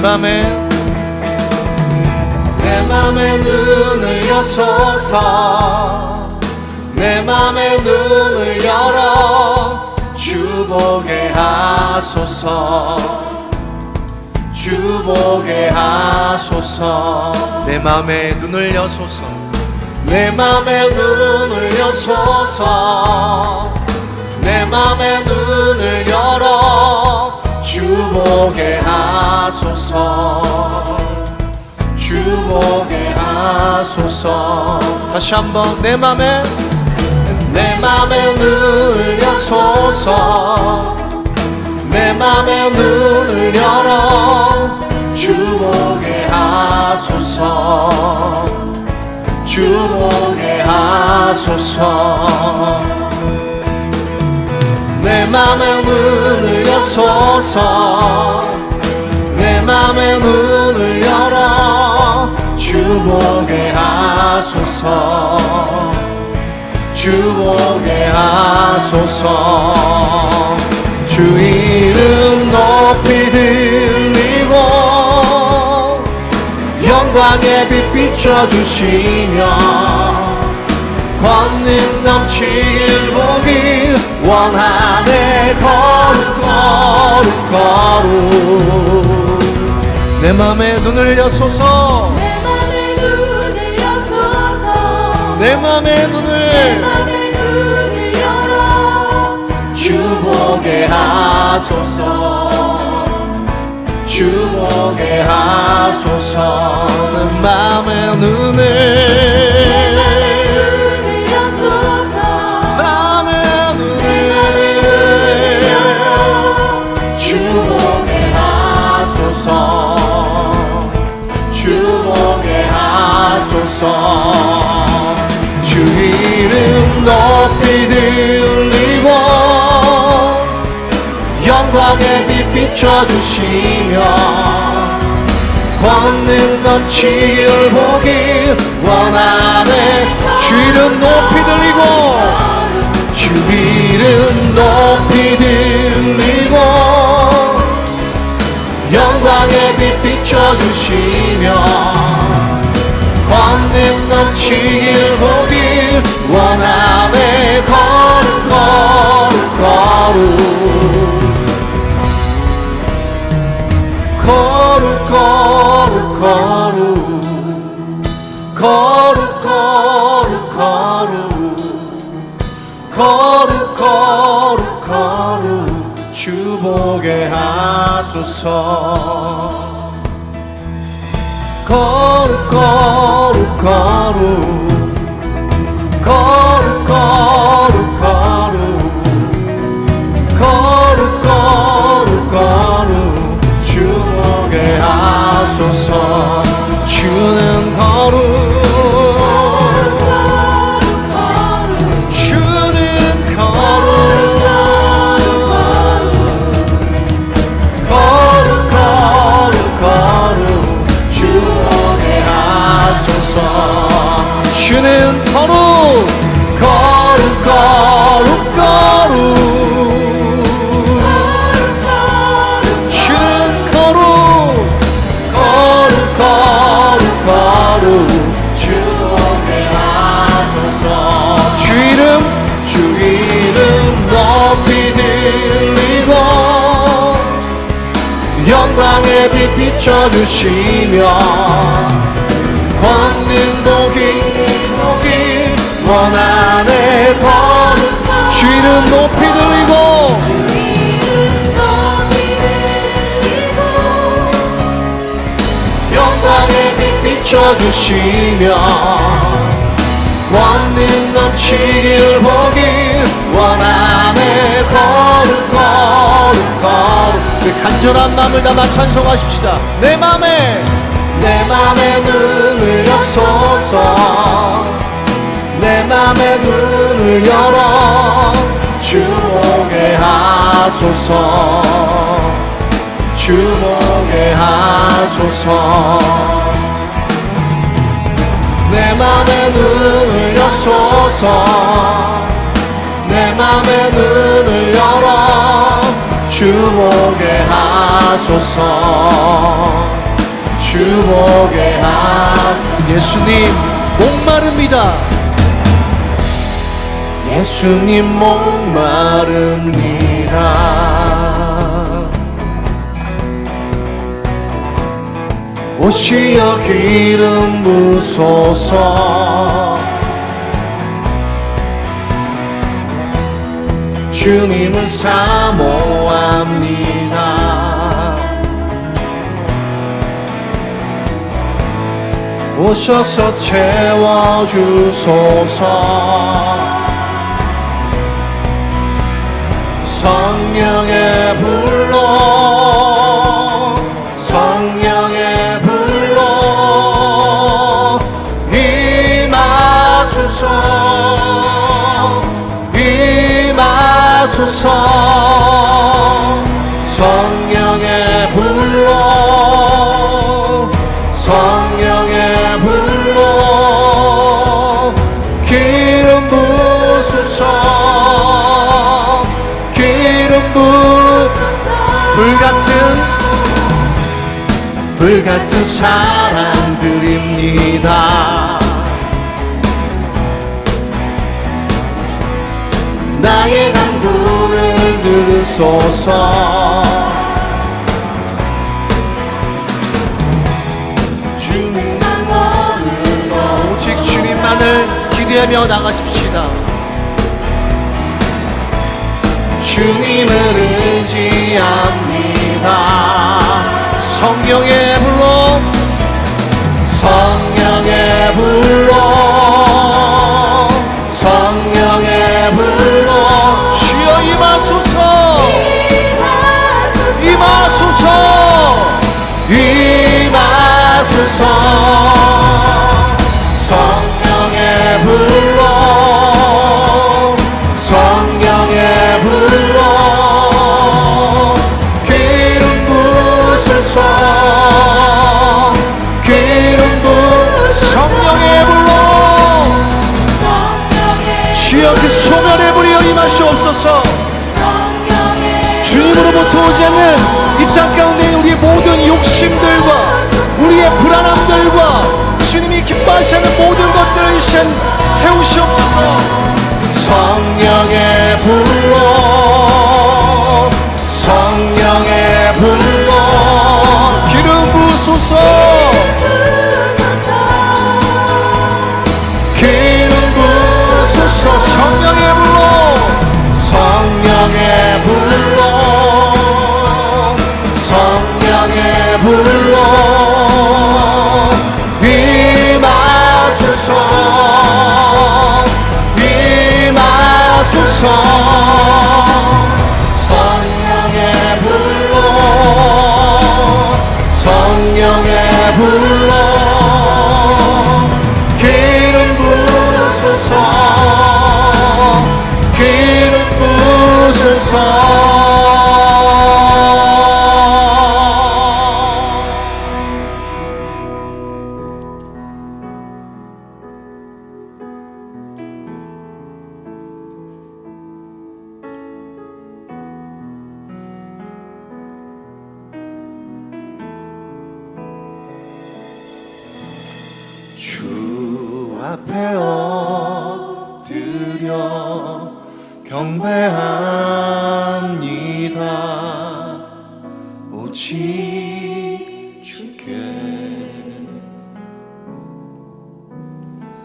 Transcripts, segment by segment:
맘에 내 맘에 눈을 여소서. 내 맘에 눈을 열어 주 보게 하소서. 주 보게 하소서. 내 맘에 눈을 여소서. 내 맘에 눈을 여소서. 내 맘에 눈을 열어 주보게 하소서. 주보게 하소서. 다시 한번 내 맘에 내 맘에 눈을 여소서. 내 맘에 눈을 열어 주보게 하소서. 주보게 하소서 내 맘에 문을 여소서. 내 맘에 문을 열어 주보게 하소서. 주보게 하소서. 주 이름 높이 들리고 영광의 빛 비춰주시며 권능 넘칠 보기 원하네 거룩 거룩 거룩. 내 맘에 눈을 여소서. 내 맘에 눈을 여소서. 내 맘에 내 눈을 맘에 눈을 열어. 주보게 하소서. 주보게 하소서 내 맘에 눈을 들리고 영광의 빛 비춰주시며 권능 넘칠 보기 원하네. 주 이름 높이 들리고 주 이름 높이 들리고 영광의 빛 비춰주시며 권능 넘칠 보기 원하네 거룩 거룩 거룩 거룩 거룩 거룩 거룩 거룩 거룩 거룩 거룩 주보게 하소서 거룩 거룩 거룩 거룩 비춰주시면 걷는 고기 고기 원안에 번 주를 높이 들리고 영광의 빛 비춰주시면 권능 넘치길 보기 원하네 거룩 거룩 거룩 그 간절한 마음을 담아 찬송하십시다. 내 맘에. 내 맘에 눈을 여소서. 내 맘에 눈을 열어 주보게 하소서. 주보게 하소서. 내 맘에 눈을 여소서. 내 맘에 눈을 열어 주보게 하소서. 주보게 하소서. 예수님 목마릅니다. 예수님 목마릅니다. 오시어 기름 부소서 주님을 사모합니다. 오셔서 채워주소서. 성령의 불로 불같은 사랑 드립니다. 나의 간구를 들으소서. 오직 주님만을 기대하며 나가십시다. 주님을 의지합니다 성령의 불로 성령의 불로 성령의 주님으로부터 오지 않는 이 땅 가운데 우리의 모든 욕심들과 우리의 불안함들과 주님이 기뻐하시 는 모든 것들을 이신 태우시옵소서. 성령의 불로 성령의 불로 기름 부소서 불로 임하소서 임하소서 성령의 불로. 성령의 불로. 기름 부으소서 기름 부으소서 주 앞에 엎드려 경배합니다. 오직 주께.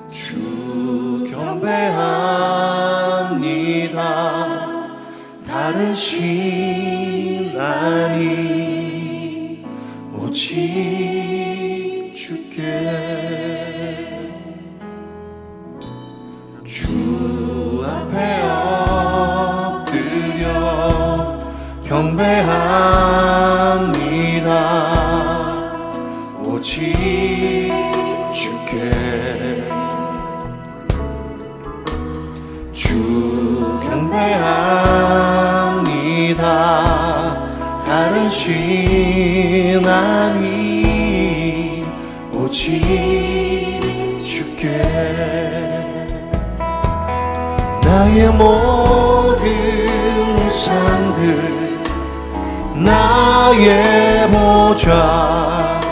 주 경배합니다. 다른 신하니 오직 오직 주께 주 경배합니다. 다른 신 아니 오직 주께 나의 모든 우상들 나의 보좌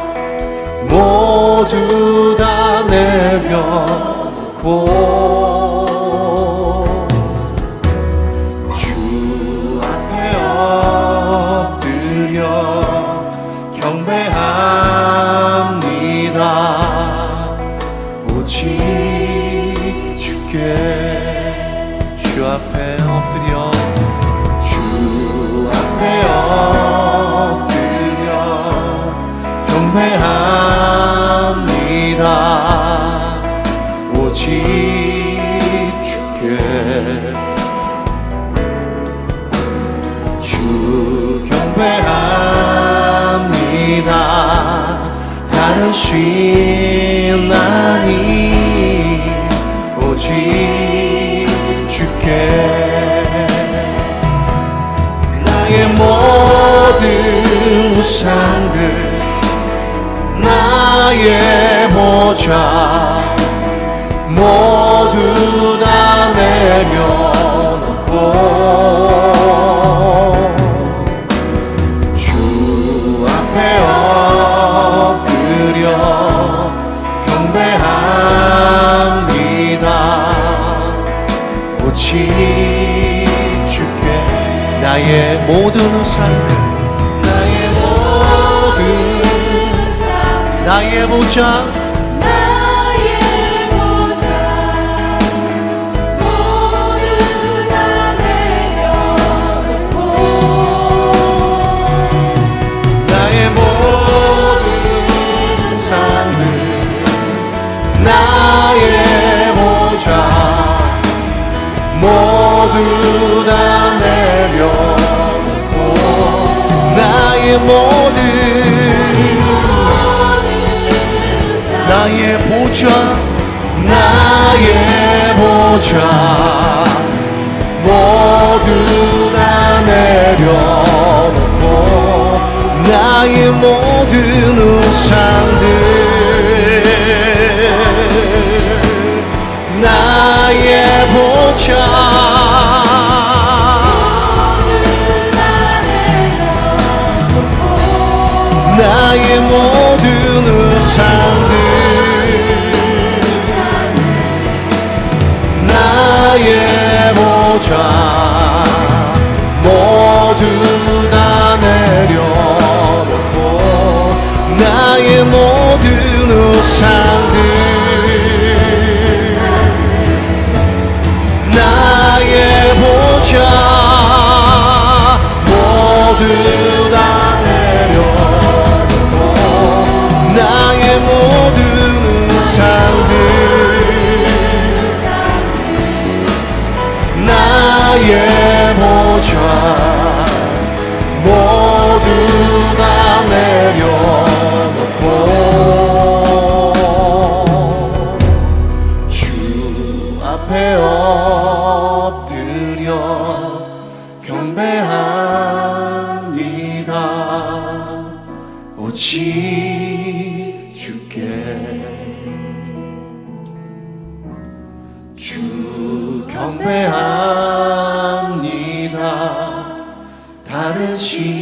모두 다 내려놓고 주 앞에 엎드려 경배합니다. 오직 주께 주 앞에 엎드려 주 앞에 엎드려 경배합니다 아니 오직 주께. 나의 모든 우상들 나의 보좌 모두 다 내려놓고 모든 우상들 나의 모든 나의 보좌 나의 보좌 나의 보좌. 모두 다 내려놓고 나의 모든 우상들 나의 보좌 나의 보 오직 주께. 주 경배합니다. 다른 신